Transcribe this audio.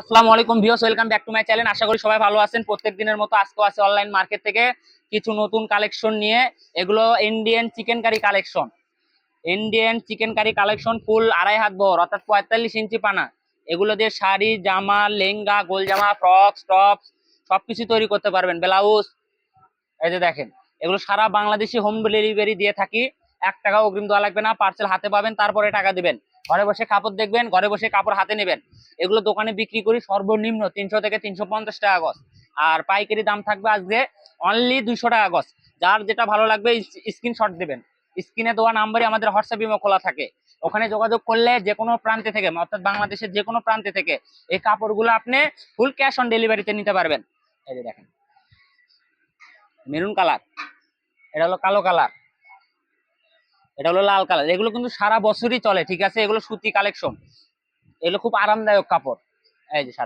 আসসালামু আলাইকুম viewers, welcome back to my channel. আশা করি সবাই ভালো আছেন। প্রত্যেক দিনের মতো আজকেও আছে অনলাইন মার্কেট থেকে কিছু নতুন কালেকশন নিয়ে। এগুলো Indian chicken curry collection Indian chicken curry collection full আড়াই হাত বহর, অর্থাৎ পঁয়তাল্লিশ ইঞ্চি পানা। এগুলো দিয়ে শাড়ি, জামা, লেহেঙ্গা, গোল জামা ফ্রক টপ সবকিছু তৈরি করতে পারবেন। ব্লাউজ, এই যে দেখেন, এগুলো সারা বাংলাদেশি হোম ডেলিভারি দিয়ে থাকি। এক টাকা অগ্রিম দেওয়া লাগবে না পার্সেল হাতে পাবেন, তারপরে টাকা দিবেন। ঘরে বসে কাপড় দেখবেন, ঘরে বসে কাপড় হাতে নেবেন। এগুলো দোকানে বিক্রি করি সর্বনিম্ন তিনশো থেকে তিনশো পঞ্চাশ টাকা গজ। আর পাইকারি দাম থাকবে আজকে অনলি দুইশো টাকা গজ। যার যেটা ভালো লাগবে, স্ক্রিনশট দেবেন। স্ক্রিনে দেওয়া নাম্বারে আমাদের হোয়াটসঅ্যাপ ইমো খোলা থাকে। ওখানে যোগাযোগ করলে যে কোনো প্রান্তে থেকে, অর্থাৎ বাংলাদেশের যে কোনো প্রান্তে থেকে, এই কাপড়গুলো আপনি ফুল ক্যাশ অন ডেলিভারিতে নিতে পারবেন। এই যে দেখেন। Maroon colour. এটা হলো কালো কালার। এটা হলো লাল কালার। এগুলো কিন্তু সারা বছরই চলে, ঠিক আছে? এগুলো সুতি কালেকশন। এগুলো খুব আরামদায়ক কাপড়। এই যে।